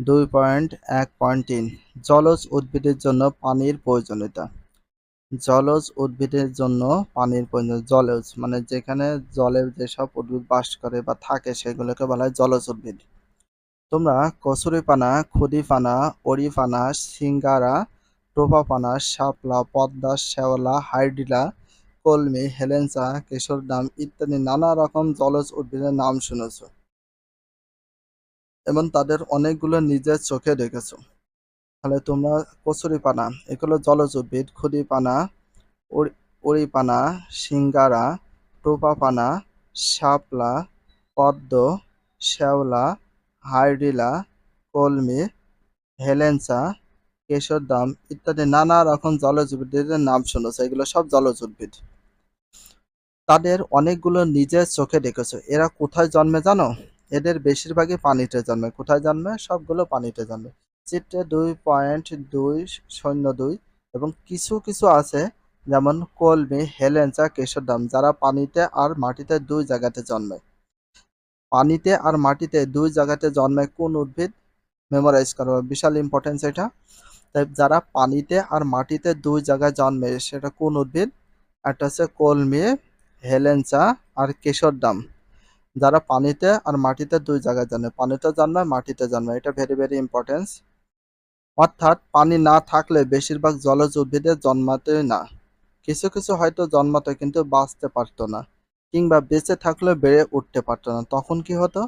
দুই পয়েন্ট এক পয়েন্ট তিন। জলজ উদ্ভিদের জন্য পানির প্রয়োজনীয়তা। জলজ উদ্ভিদের জন্য পানির প্রয়োজন, জলজ মানে যেখানে জলে যেসব উদ্ভিদ বাস করে বা থাকে সেগুলোকে বলা হয় জলজ উদ্ভিদ। তোমরা কচুরিপানা খুদিপানা অরিপানা সিঙ্গারা টোপাপানা শাপলা, পদ্মা, শ্যাওলা, হাইড্রিলা, কলমি, হেলেঞ্চা কেশরডাম ইত্যাদি নানা রকম জলজ উদ্ভিদের নাম শুনেছ। এবং তাদের অনেকগুলো নিজের চোখে দেখেছ। তাহলে তোমরা কচুরিপানা এগুলো জলজ উদ্ভিদ খুদিপানা উড়িপানা সিঙ্গারা টোপাপানা শাপলা, পদ্ম, শ্যাওলা হাইডিলা কলমি, হেলেঞ্চা কেশরদাম ইত্যাদি নানা রকম জলজ উদ্ভিদের নাম শুনেছ, এগুলো সব জলজ উদ্ভিদ তাদের অনেকগুলো নিজের চোখে দেখেছ। এরা কোথায় জন্মে জানো? এদের বেশিরভাগই পানিতে জন্মে। কোথায় জন্মে? সবগুলো পানিতে জন্মে। চিত্রে দুই পয়েন্ট দুই শূন্য দুই এবং কিছু কিছু আছে, যেমন কলমি, হেলেঞ্চা, কেশরদাম, যারা পানিতে আর মাটিতে দুই জায়গাতে জন্মে। পানিতে আর মাটিতে দুই জায়গাতে জন্মে কোন উদ্ভিদ? মেমোরাইজ করো, বিশাল ইম্পর্টেন্স এটা। তাই যারা পানিতে আর মাটিতে দুই জায়গায় জন্মে, সেটা কোন উদ্ভিদ? একটা হচ্ছে কলমি, হেলেঞ্চা আর কেশরদাম। যারা পানিতে আর মাটিতে দুই জায়গায় জন্মে পানিতে জন্মায় মাটিতে জন্মায় এটা ভেরি ভেরি ইম্পর্টেন্স অর্থাৎ পানি না থাকলে বেশিরভাগ জলজ উদ্ভিদের জন্মাতে না। কিছু কিছু হয়তো জন্মাতো কিন্তু বাঁচতে পারতো না কিংবা বেঁচে থাকলে বেড়ে উঠতে পারতো না। তখন কি হতো?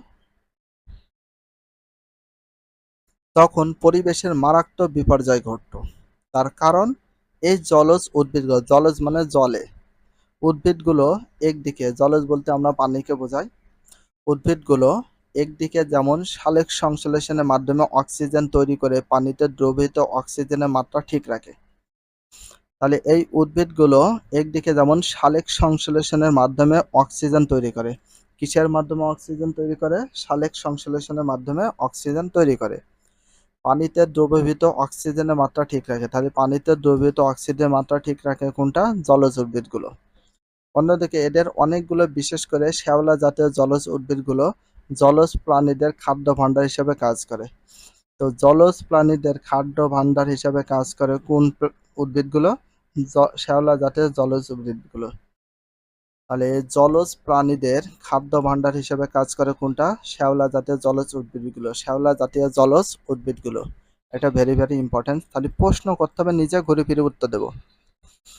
তখন পরিবেশের মারাত্মক বিপর্যয় ঘটত। তার কারণ, এই জলজ উদ্ভিদগুলো, জলজ মানে জলে। উদ্ভিদগুলো একদিকে, জলজ বলতে আমরা পানিকে বোঝাই। উদ্ভিদগুলো একদিকে যেমন সালেক সংশ্লেষণের মাধ্যমে অক্সিজেন তৈরি করে পানিতে দ্রবিত অক্সিজেনের মাত্রা ঠিক রাখে। তাহলে এই উদ্ভিদগুলো একদিকে যেমন সালেক সংশ্লেষণের মাধ্যমে অক্সিজেন তৈরি করে। কিসের মাধ্যমে অক্সিজেন তৈরি করে? সালেক সংশ্লেষণের মাধ্যমে অক্সিজেন তৈরি করে। পানিতে দ্রবীভূত অক্সিজেনের মাত্রা ঠিক রাখে। তাহলে পানিতে দ্রবীভূত অক্সিজেনের মাত্রা ঠিক রাখে কোনটা? জলজ উদ্ভিদগুলো। অন্যদিকে এদের অনেকগুলো, বিশেষ করে শ্যাওলা জাতীয় জলজ উদ্ভিদগুলো জলজ প্রাণীদের খাদ্য ভাণ্ডার হিসেবে কাজ করে। তো জলজ প্রাণীদের খাদ্য ভাণ্ডার হিসেবে কাজ করে কোন উদ্ভিদগুলো? শ্যাওলা জাতীয় জলজ উদ্ভিদগুলো। তাহলে জলজ প্রাণীদের খাদ্য ভাণ্ডার হিসেবে কাজ করে কোনটা? শ্যাওলা জাতীয় জলজ উদ্ভিদগুলো, শ্যাওলা জাতীয় জলজ উদ্ভিদগুলো। এটা ভেরি ভেরি ইম্পর্টেন্ট তাহলে প্রশ্ন করতে হবে, নিজে ঘুরে ফিরে উত্তর দেবো।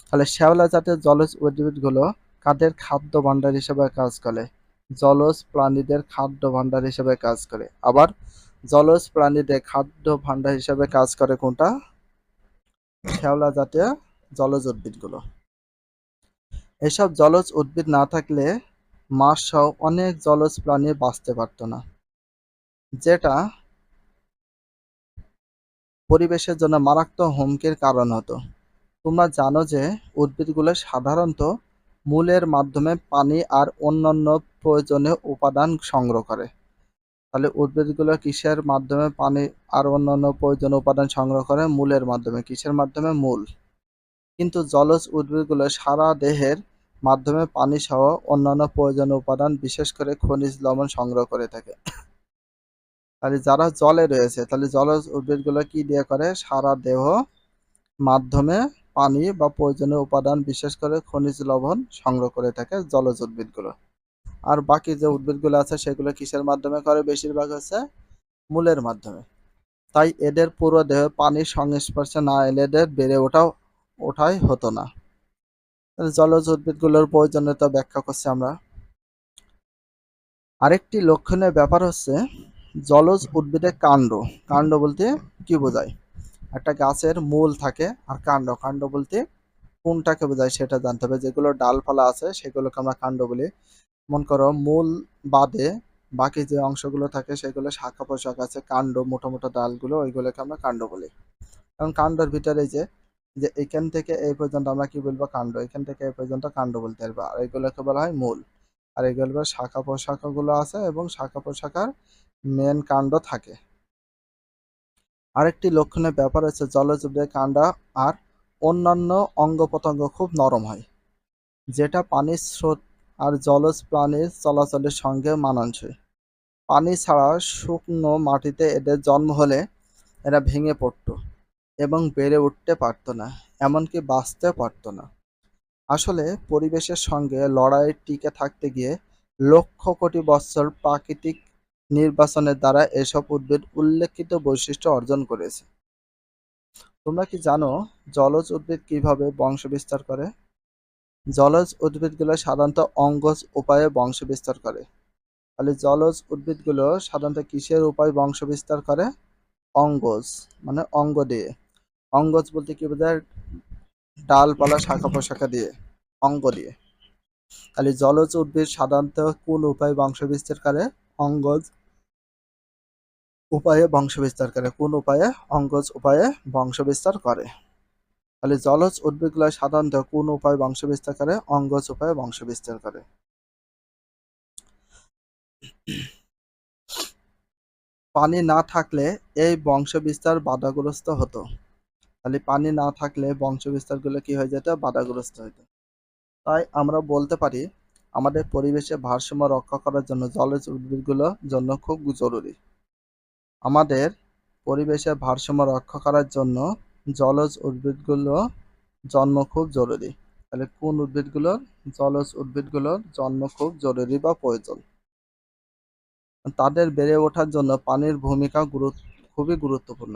তাহলে শ্যাওলা জাতীয় জলজ উদ্ভিদগুলো কাদের খাদ্য ভাণ্ডার হিসেবে কাজ করে? জলজ প্রাণীদের খাদ্য ভাণ্ডার হিসেবে কাজ করে। আবার, জলজ প্রাণীদের খাদ্য ভাণ্ডার হিসেবে কাজ করে কোনটা? শ্যাওলা জাতীয় জলজ উদ্ভিদগুলো। এসব জলজ উদ্ভিদ না থাকলে মাছ সহ অনেক জলজ প্রাণী বাঁচতে পারত না। যেটা পরিবেশের জন্য মারাত্মক হুমকির কারণ হতো। তোমরা জানো যে উদ্ভিদগুলো সাধারণত মূলের মাধ্যমে পানি আর অন্যান্য প্রয়োজনীয় উপাদান সংগ্রহ করে। তাহলে উদ্ভিদগুলো কিসের মাধ্যমে পানি আর অন্যান্য প্রয়োজনীয় উপাদান সংগ্রহ করে? মূলের মাধ্যমে। কিসের মাধ্যমে? মূল। কিন্তু জলজ উদ্ভিদগুলো সারা দেহের মাধ্যমে পানি সহ অন্যান্য প্রয়োজনীয় উপাদান, বিশেষ করে খনিজ লবণ সংগ্রহ করে থাকে। তাহলে যারা জলে রয়েছে, তাহলে জলজ উদ্ভিদগুলো কি দিয়ে করে? সারা দেহ মাধ্যমে পানি বা প্রয়োজনীয় উপাদান, বিশেষ করে খনিজ লবণ সংগ্রহ করে থাকে জলজ উদ্ভিদগুলো। আর বাকি যে উদ্ভিদগুলো আছে, সেগুলো কিসের মাধ্যমে করে? বেশিরভাগ হচ্ছে মূলের মাধ্যমে। তাই এদের পুরো দেহ পানির সংস্পর্শে না এলে এদের বেড়ে ওঠাও ওঠাই হতো না। জলজ উদ্ভিদগুলোর প্রয়োজনীয়তা ব্যাখ্যা করছি আমরা। আরেকটি লক্ষণীয় ব্যাপার হচ্ছে, জলজ উদ্ভিদের কাণ্ড। কাণ্ড বলতে কি বোঝায়? একটা গাছের মূল থাকে আর কাণ্ড। কাণ্ড বলতে কোনটাকে বোঝায় সেটা জানতে হবে। যেগুলো ডালপালা আছে, সেগুলোকে আমরা কাণ্ড বলি। মন করো, মূল বাদে বাকি যে অংশগুলো থাকে, সেগুলো শাখা পোশাক আছে, কাণ্ড, মোটো মোটো ডালগুলো, ওইগুলোকে আমরা কাণ্ড বলি। কারণ কাণ্ডের ভিতরে যে যে এখান থেকে এই পর্যন্ত আমরা কি বলব? কাণ্ড। এখান থেকে এই পর্যন্ত কাণ্ড বলতে পারব। আর এগুলোকে বলা হয় মূল। আর এগুলো শাখা পোশাকাগুলো আছে এবং শাখা পোশাকার মেন কাণ্ড থাকে। আরেকটি লক্ষণের ব্যাপার হচ্ছে জলজ উদ্ভিদের কাণ্ডা আর অন্যান্য অঙ্গ প্রত্যঙ্গ খুব নরম হয়, যেটা পানির স্রোত আর জলজ প্রাণীর চলাচলের সঙ্গে মানানসই। পানি ছাড়া শুকনো মাটিতে এদের জন্ম হলে এরা ভেঙে পড়তো এবং বেড়ে উঠতে পারতো না, এমনকি বাঁচতেও পারতো না। আসলে পরিবেশের সঙ্গে লড়াইয়ে টিকে থাকতে গিয়ে লক্ষ কোটি বছর প্রাকৃতিক নির্বাচনের দ্বারা এসব উদ্ভিদ উল্লেখিত বৈশিষ্ট্য অর্জন করেছে। তোমরা কি জানো জলজ উদ্ভিদ কীভাবে বংশ বিস্তার করে? জলজ উদ্ভিদগুলো সাধারণত অঙ্গজ উপায়ে বংশ বিস্তার করে। তাহলে জলজ উদ্ভিদগুলো সাধারণত কিসের উপায় বংশ বিস্তার করে? অঙ্গজ মানে অঙ্গ দিয়ে। অঙ্গজ বলতে কি বোঝায়? ডালপালা শাখা প্রশাখা দিয়ে, অঙ্গ দিয়ে। তাহলে জলজ উদ্ভিদ সাধারণত কোন উপায় বংশ বিস্তার করে? অঙ্গজ উপায়ে বংশ বিস্তার করে। কোন উপায়ে? অঙ্গজ উপায়ে বংশ বিস্তার করে। তাহলে জলজ উদ্ভিদগুলো সাধারণত কোন উপায়ে বংশ বিস্তার করে? অঙ্গজ উপায়ে বংশ বিস্তার করে। পানি না থাকলে এই বংশ বিস্তার বাধাগ্রস্ত হতো। তাহলে পানি না থাকলে বংশ বিস্তারগুলো কি হয়ে যেত? বাধাগ্রস্ত হতো তাই আমরা বলতে পারি, আমাদের পরিবেশে ভারসাম্য রক্ষা করার জন্য জলজ উদ্ভিদগুলোর জন্য খুব জরুরি। আমাদের পরিবেশের ভারসাম্য রক্ষা করার জন্য জলজ উদ্ভিদগুলো জন্ম খুব জরুরি। তাহলে কোন উদ্ভিদগুলোর? জলজ উদ্ভিদগুলোর জন্ম খুব জরুরি বা প্রয়োজন। তাদের বেড়ে ওঠার জন্য পানির ভূমিকা গুরুত্ব খুবই গুরুত্বপূর্ণ।